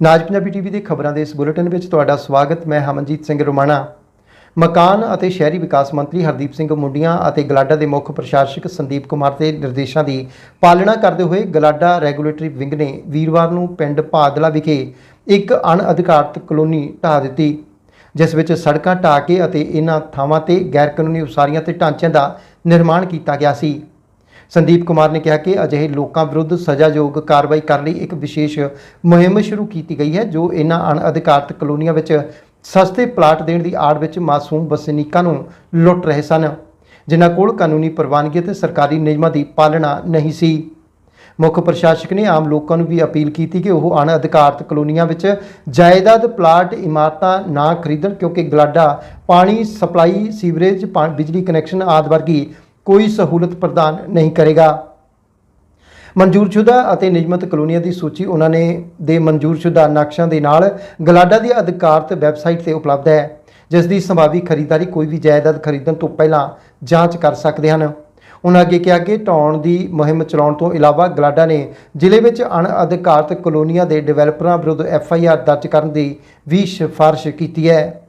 ਨਾਜ Punjabi TV ਦੇ ਖਬਰਾਂ ਦੇ ਇਸ ਬੁਲੇਟਿਨ ਵਿੱਚ ਤੁਹਾਡਾ ਸਵਾਗਤ, ਮੈਂ ਹਮਨਜੀਤ ਸਿੰਘ ਰੋਮਾਣਾ। ਮਕਾਨ ਅਤੇ ਸ਼ਹਿਰੀ ਵਿਕਾਸ ਮੰਤਰੀ ਹਰਦੀਪ ਸਿੰਘ ਮੁੰਡੀਆਂ ਅਤੇ ਗਲਾਡਾ ਦੇ ਮੁੱਖ ਪ੍ਰਸ਼ਾਸਕ ਸੰਦੀਪ ਕੁਮਾਰ ਦੇ ਨਿਰਦੇਸ਼ਾਂ ਦੀ ਪਾਲਣਾ ਕਰਦੇ ਹੋਏ ਗਲਾਡਾ ਰੈਗੂਲੇਟਰੀ ਵਿੰਗ ਨੇ ਵੀਰਵਾਰ ਨੂੰ ਪਿੰਡ ਭਾਦਲਾ ਵਿਖੇ ਇੱਕ ਅਣਅਧਿਕਾਰਤ ਕਲੋਨੀ ਢਾਹ ਦਿੱਤੀ, ਜਿਸ ਵਿੱਚ ਸੜਕਾਂ ਢਾਹ ਕੇ ਅਤੇ ਇਹਨਾਂ ਥਾਵਾਂ ਤੇ ਗੈਰ ਕਾਨੂੰਨੀ ਉਸਾਰੀਆਂ ਤੇ ਢਾਂਚਿਆਂ ਦਾ ਨਿਰਮਾਣ ਕੀਤਾ ਗਿਆ ਸੀ। ਸੰਦੀਪ ਕੁਮਾਰ ਨੇ ਕਿਹਾ ਕਿ ਅਜਿਹੇ ਲੋਕਾਂ ਵਿਰੁੱਧ ਸਜ਼ਾਯੋਗ ਕਾਰਵਾਈ ਕਰਨ ਲਈ ਇੱਕ ਵਿਸ਼ੇਸ਼ ਮੁਹਿੰਮ ਸ਼ੁਰੂ ਕੀਤੀ ਗਈ ਹੈ, ਜੋ ਇਹਨਾਂ ਅਣਅਧਿਕਾਰਤ ਕਲੋਨੀਆਂ ਵਿੱਚ ਸਸਤੇ ਪਲਾਟ ਦੇਣ ਦੀ ਆੜ ਵਿੱਚ ਮਾਸੂਮ ਵਸਨੀਕਾਂ ਨੂੰ ਲੁੱਟ ਰਹੇ ਸਨ, ਜਿਨ੍ਹਾਂ ਕੋਲ ਕਾਨੂੰਨੀ ਪ੍ਰਵਾਨਗੀ ਅਤੇ ਸਰਕਾਰੀ ਨਿਯਮਾਂ ਦੀ ਪਾਲਣਾ ਨਹੀਂ ਸੀ। ਮੁੱਖ ਪ੍ਰਸ਼ਾਸਕ ਨੇ ਆਮ ਲੋਕਾਂ ਨੂੰ ਵੀ ਅਪੀਲ ਕੀਤੀ ਕਿ ਉਹ ਅਣਅਧਿਕਾਰਤ ਕਲੋਨੀਆਂ ਵਿੱਚ ਜਾਇਦਾਦ ਪਲਾਟ ਇਮਾਰਤਾਂ ਨਾ ਖਰੀਦਣ, ਕਿਉਂਕਿ ਗਲਾਡਾ ਪਾਣੀ, ਸਪਲਾਈ, ਸੀਵਰੇਜ, ਪਾ- ਬਿਜਲੀ ਕਨੈਕਸ਼ਨ ਆਦਿ ਵਰਗੀ ਕੋਈ ਸਹੂਲਤ ਪ੍ਰਦਾਨ ਨਹੀਂ ਕਰੇਗਾ। ਮਨਜ਼ੂਰਸ਼ੁਦਾ ਅਤੇ ਨਿਯਮਤ ਕਲੋਨੀਆਂ ਦੀ ਸੂਚੀ ਉਹਨਾਂ ਨੇ ਦੇ ਮਨਜ਼ੂਰਸ਼ੁਦਾ ਨਕਸ਼ਿਆਂ ਦੇ ਨਾਲ ਗਲਾਡਾ ਦੀ ਅਧਿਕਾਰਤ ਵੈਬਸਾਈਟ ਤੇ ਉਪਲਬਧ ਹੈ, ਜਿਸ ਦੀ ਸੰਭਾਵੀ ਖਰੀਦਦਾਰੀ ਕੋਈ ਵੀ ਜਾਇਦਾਦ ਖਰੀਦਣ ਤੋਂ ਪਹਿਲਾਂ ਜਾਂਚ ਕਰ ਸਕਦੇ ਹਨ। ਉਹਨਾਂ ਅੱਗੇ ਕਿਹਾ ਕਿ ਢਾਉਣ ਦੀ ਮੁਹਿੰਮ ਚਲਾਉਣ ਤੋਂ ਇਲਾਵਾ ਗਲਾਡਾ ਨੇ ਜ਼ਿਲ੍ਹੇ ਵਿੱਚ ਅਣਅਧਿਕਾਰਤ ਕਲੋਨੀਆਂ ਦੇ ਡਿਵੈਲਪਰਾਂ ਵਿਰੁੱਧ ਐਫ ਆਈ ਆਰ ਦਰਜ ਕਰਨ ਦੀ ਵੀ ਸਿਫਾਰਿਸ਼ ਕੀਤੀ ਹੈ।